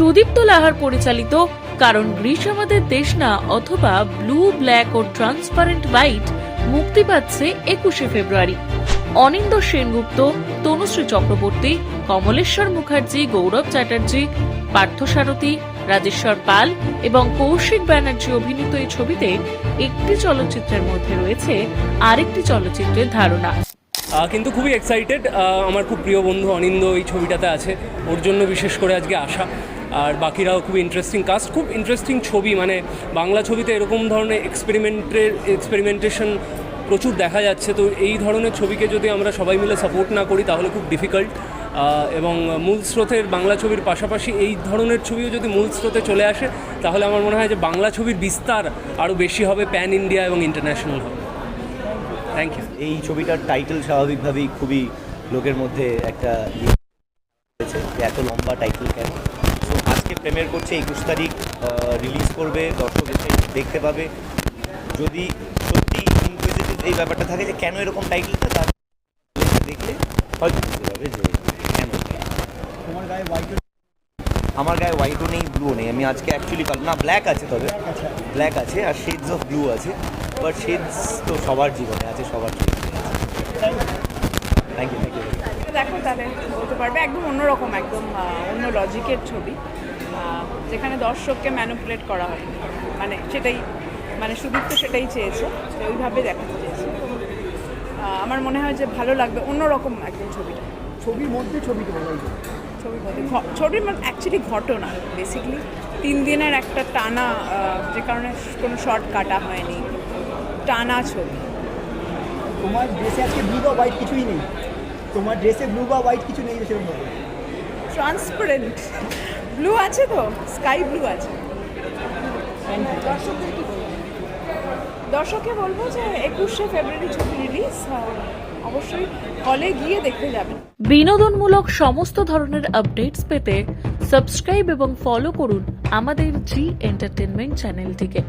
সুদীপ্ত লাহার পরিচালিত, কারণ গ্রীষ আমাদের দেশ না, অথবা ব্লু ব্ল্যাক ও ট্রান্সপারেন্ট হোয়াইট মুক্তি পাচ্ছে একুশে ফেব্রুয়ারি। অনিন্দ সেনগুপ্ত, তনুশ্রী চক্রবর্তী, কমলেশ্বর মুখার্জি, গৌরব চ্যাটার্জি পার্থসারথী রাজেশ্বর পাল এবং কৌশিক ব্যানার্জি অভিনীত এই ছবিতে একটি চলচ্চিত্রের মধ্যে রয়েছে আরেকটি চলচ্চিত্রের ধারণা। কিন্তু খুবই এক্সাইটেড আমার খুব প্রিয় বন্ধু অনিন্দ এই ছবিটাতে আছে। ওর জন্য বিশেষ করে আজকে আসা আর বাকিরাও খুব ইন্টারেস্টিং কাস্ট খুব ইন্টারেস্টিং ছবি মানে বাংলা ছবিতে এরকম ধরনের এক্সপেরিমেন্টের এক্সপেরিমেন্টেশন প্রচুর দেখা যাচ্ছে। তো এই ধরনের ছবিকে যদি আমরা সবাই মিলে সাপোর্ট না করি, তাহলে খুব ডিফিকাল্ট এবং মূল স্রোতের বাংলা ছবির পাশাপাশি এই ধরনের ছবিও যদি মূল স্রোতে চলে আসে, তাহলে আমার মনে হয় যে বাংলা ছবির বিস্তার আরও বেশি হবে প্যান ইন্ডিয়া এবং ইন্টারন্যাশনাল হবে। থ্যাংক ইউ এই ছবিটার টাইটেল স্বাভাবিকভাবেই খুবই লোকের মধ্যে একটা ইয়ে এত লম্বা টাইটেল কেন? প্রেমিয়ার করছে একুশ তারিখ রিলিজ করবে দর্শক এসে দেখতে পাবে। যদি সত্যি ইনকুইজিটিভ এই ব্যাপারটা থাকে যে কেন এরকম টাইটেলটা তার দেখলে হয়তো বুঝতে পারবে যে কেন তোমার গায়ে হোয়াইট আমার গায়ে হোয়াইটও নেই ব্লুও নেই। আমি আজকে অ্যাকচুয়ালি কাল না ব্ল্যাক আছে তবে। আচ্ছা। ব্ল্যাক আছে আর শেডস অফ ব্লু আছে। বাট শেডস তো সবার জীবনে আছে সবার জীবনে থ্যাংক ইউ থ্যাংক ইউ দেখো তাহলে বলতে পারবে একদম অন্যরকম একদম অন্য লজিকের ছবি। যেখানে দর্শককে ম্যানুপুলেট করা হয়। মানে সেটাই মানে সুদীপ্ত সেটাই চেয়েছে ওইভাবে দেখাতে চেয়েছে। আমার মনে হয় যে ভালো লাগবে অন্যরকম একদম ছবিটা ছবির মধ্যে ছবিটা বলা যায়। ছবির মধ্যে ছবির মানে অ্যাকচুয়ালি ঘটনা বেসিক্যালি তিন দিনের একটা টানা যে কারণে কোনো শর্ট কাটা হয়নি টানা ছবি। তোমার ড্রেসে আজকে ব্লু বা হোয়াইট কিছুই নেই। তোমার ড্রেসে ব্লু বা হোয়াইট কিছু নেই সেরকম ট্রান্সপারেন্ট ব্লু আছে তো? স্কাই ব্লু আছে। দর্শককে বলব যে একুশে ফেব্রুয়ারি ছবি রিলিজ অবশ্যই হলে গিয়ে দেখতে যাবেন। বিনোদনমূলক সমস্ত ধরনের আপডেটস পেতে সাবস্ক্রাইব এবং ফলো করুন আমাদের জি এন্টারটেনমেন্ট চ্যানেলটিকে